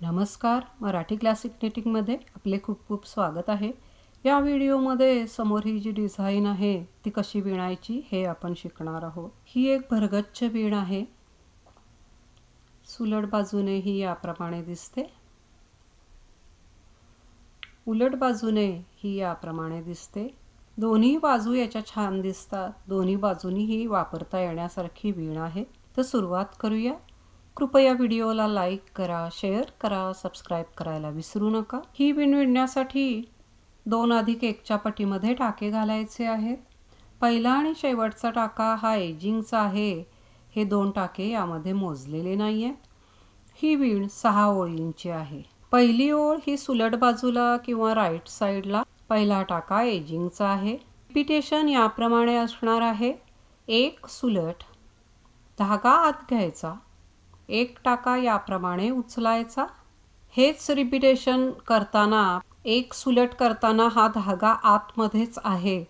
नमस्कार मराठी क्लासिक नेटिंगमध्ये आपले खूप खूप स्वागत आहे. या व्हिडिओमध्ये समोर ही जी डिझाईन आहे ती कशी विणायची हे आपण शिकणार आहोत. ही एक भरगच्छ विण आहे. सुलट बाजूने ही याप्रमाणे दिसते. उलट बाजूने ही याप्रमाणे दिसते. दोन्ही बाजू याच्या छान दिसतात. दोन्ही बाजूनी ही वापरता येण्यासारखी विण आहे. तर सुरुवात करूया. कृपया व्हिडिओला लाईक करा शेअर करा सबस्क्राईब करायला विसरू नका. ही विण विणण्यासाठी दोन अधिक एकच्या पटीमध्ये टाके घालायचे आहेत. पहिला आणि शेवटचा टाका हा एजिंगचा आहे. हे दोन टाके यामध्ये मोजलेले नाही आहेत ही विण सहा ओळींची आहे. पहिली ओळ ही सुलट बाजूला किंवा राईट साईडला. पहिला टाका एजिंगचा आहे. रिपिटेशन याप्रमाणे असणार आहे. एक सुलट. धागा आत घ्यायचा. एक टाका याप्रमाणे उचलायचा. हेच रिपिटेशन करताना एक सुलट करताना हा धागा आतमध्येच आहे.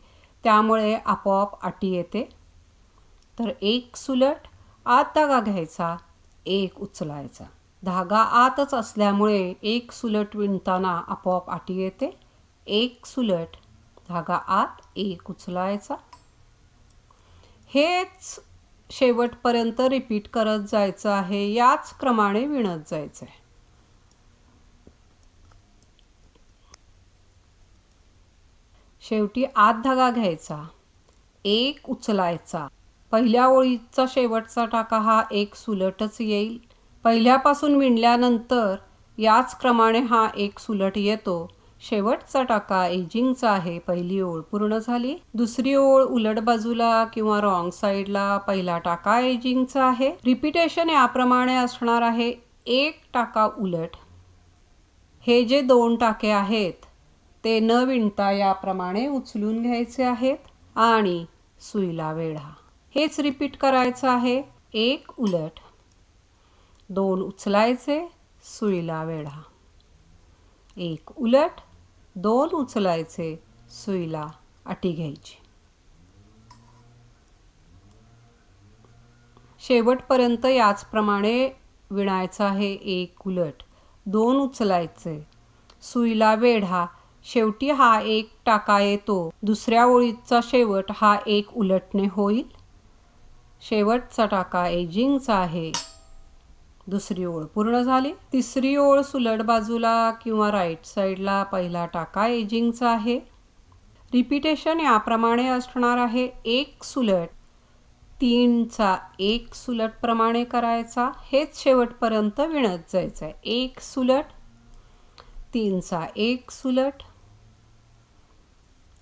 त्यामुळे आपोआप अटी येते. तर एक सुलट आत धागा घ्यायचा एक उचलायचा. धागा आतच असल्यामुळे एक सुलट विणताना आपोआप आटी येते. एक सुलट धागा आत एक उचलायचा. हेच शेवटपर्यंत रिपीट करत जायचं आहे. याच क्रमाने विणत जायचं आहे शेवटी आत धागा घ्यायचा. एक उचलायचा. पहिल्या ओळीचा शेवटचा टाका हा एक सुलटच येईल. पहिल्यापासून विणल्यानंतर याच क्रमाने हा एक सुलट येतो. शेवटचा टाका एजिंगचा आहे. पहिली ओळ पूर्ण झाली. दुसरी ओळ उलट बाजूला किंवा रॉंग साईडला पहिला टाका एजिंगचा आहे. रिपिटेशन याप्रमाणे असणार आहे. एक टाका उलट. हे जे दोन टाके आहेत ते न विणता याप्रमाणे उचलून घ्यायचे आहेत आणि सुईला वेढा. हेच रिपीट करायचं आहे. एक उलट. दोन उचलायचे सुईला वेढा. एक उलट दोन उचलायचे सुईला अटी घ्यायची. शेवटपर्यंत याचप्रमाणे विणायचं आहे एक उलट दोन उचलायचे. सुईला वेढा शेवटी हा एक टाका येतो. दुसऱ्या ओळीचा शेवट हा एक उलटणे होईल. शेवटचा टाका एजिंगचा आहे. दुसरी ओळ पूर्ण झाली. तिसरी ओळ सुलट बाजूला किंवा राईट साईडला पहिला टाका एजिंगचा आहे. रिपिटेशन याप्रमाणे असणार आहे. एक सुलट. तीनचा एक सुलटप्रमाणे करायचा. हेच शेवटपर्यंत विणत जायचं आहे एक सुलट. तीनचा एक सुलट.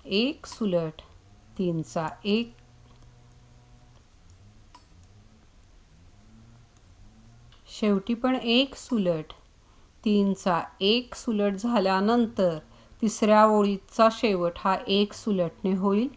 एक सुलट. तीनचा एक शेवटी पण एक सुलट. तीनचा एक सुलट झाल्यानंतर तिसऱ्या ओळीचा शेवट हा एक सुलटने होईल.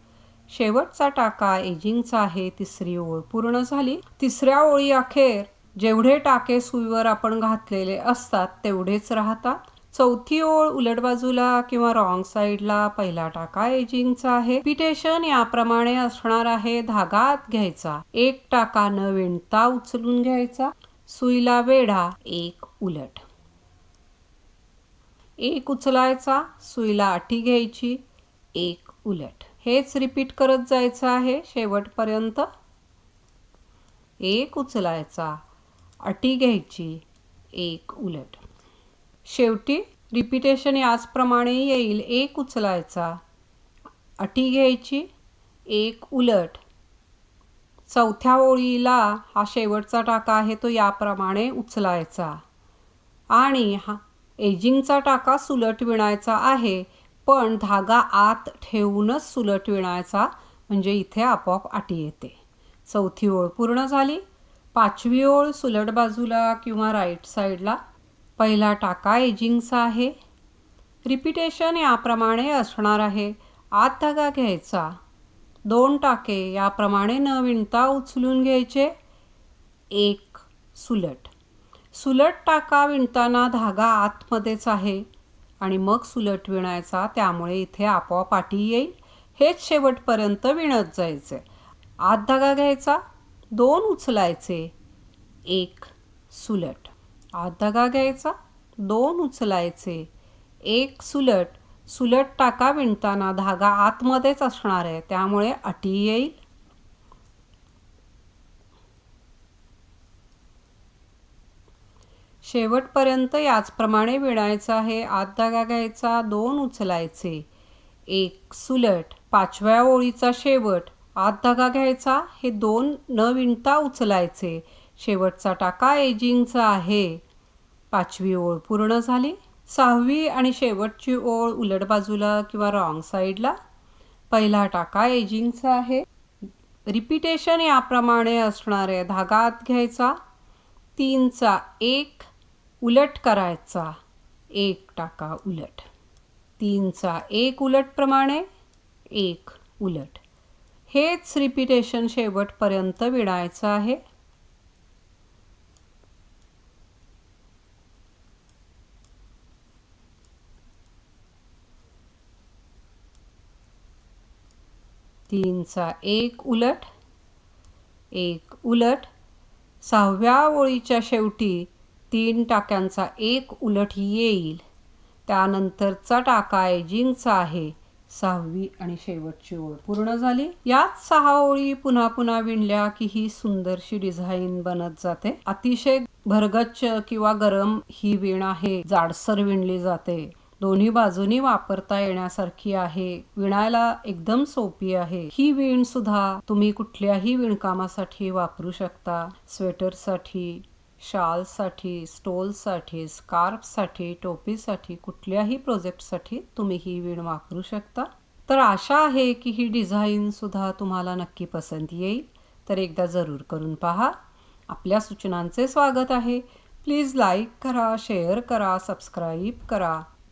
शेवटचा टाका एजिंगचा आहे तिसरी ओळ पूर्ण झाली. तिसऱ्या ओळी अखेर जेवढे टाके सुईवर आपण घातलेले असतात तेवढेच राहतात. चौथी ओळ उलट बाजूला किंवा रॉंग साईडला पहिला टाका एजिंगचा आहे. पिटेशन याप्रमाणे असणार आहे धागात घ्यायचा. एक टाका न विणता उचलून घ्यायचा. सुईला वेढा एक उलट. एक उचलायचा सुईला अटी घ्यायची एक उलट. हेच रिपीट करत जायचं आहे शेवटपर्यंत. एक उचलायचा अटी घ्यायची एक उलट. शेवटी रिपिटेशन याचप्रमाणे येईल. एक उचलायचा अटी घ्यायची एक उलट. चौथ्या ओळीला हा शेवटचा टाका आहे तो याप्रमाणे उचलायचा. आणि हा एजिंगचा टाका सुलट विणायचा आहे पण धागा आत ठेवूनच सुलट विणायचा म्हणजे इथे आपोआप आटी येते. चौथी ओळ पूर्ण झाली. पाचवी ओळ सुलट बाजूला किंवा राईट साईडला. पहिला टाका एजिंगचा आहे. रिपिटेशन याप्रमाणे असणार आहे. आत धागा घ्यायचा. दोन टाके याप्रमाणे न विणता उचलून घ्यायचे. एक सुलट. सुलट टाका विणताना धागा आतमध्येच आहे आणि मग सुलट विणायचा त्यामुळे इथे आपोआप पाठी येईल. हेच शेवटपर्यंत विणत जायचे. आत धागा घ्यायचा दोन उचलायचे. एक सुलट. आत धागा घ्यायचा दोन उचलायचे. एक सुलट. सुलट टाका विणताना धागा आतमध्येच असणार आहे. त्यामुळे अटी येईल. शेवटपर्यंत याचप्रमाणे विणायचं आहे. आत धागा घ्यायचा दोन उचलायचे. एक सुलट. पाचव्या ओळीचा शेवट. आत धागा घ्यायचा हे दोन न विणता उचलायचे. शेवटचा टाका एजिंगचा आहे. पाचवी ओळ पूर्ण झाली. सहावी आणि शेवटची ओळ उलट बाजूला किंवा रॉंग साईडला पहिला टाका एजिंगचा आहे. रिपिटेशन याप्रमाणे असणार आहे धागा आत घ्यायचा. तीनचा एक उलट करायचा. एक टाका उलट. तीनचा एक उलटप्रमाणे एक उलट. हेच रिपिटेशन शेवटपर्यंत विणायचं आहे. तीनचा एक उलट एक उलट. सहाव्या ओळीच्या शेवटी तीन टाक्यांचा एक उलट येईल. त्यानंतरचा टाका एजिंगचा आहे. सहावी आणि शेवटची ओळ पूर्ण झाली. याच सहा ओळी पुन्हा पुन्हा विणल्या की ही सुंदरशी डिझाईन बनत जाते. अतिशय भरगच्च किंवा गरम ही विण आहे. जाडसर विणली जाते. दोन्ही बाजूनी वापरता येण्यासारखी आहे. विणायला एकदम सोपी आहे. ही विण सुद्धा तुम्ही कुठल्याही विणकामासाठी वापरू शकता. स्वेटरसाठी शालसाठी स्टोलसाठी स्कार्फसाठी टोपीसाठी कुठल्याही प्रोजेक्टसाठी तुम्ही ही विण वापरू शकता. तर आशा आहे की ही डिझाईनसुद्धा तुम्हाला नक्की पसंत येईल. तर एकदा जरूर करून पहा. आपल्या सूचनांचे स्वागत आहे. प्लीज लाईक करा शेअर करा सबस्क्राईब करा.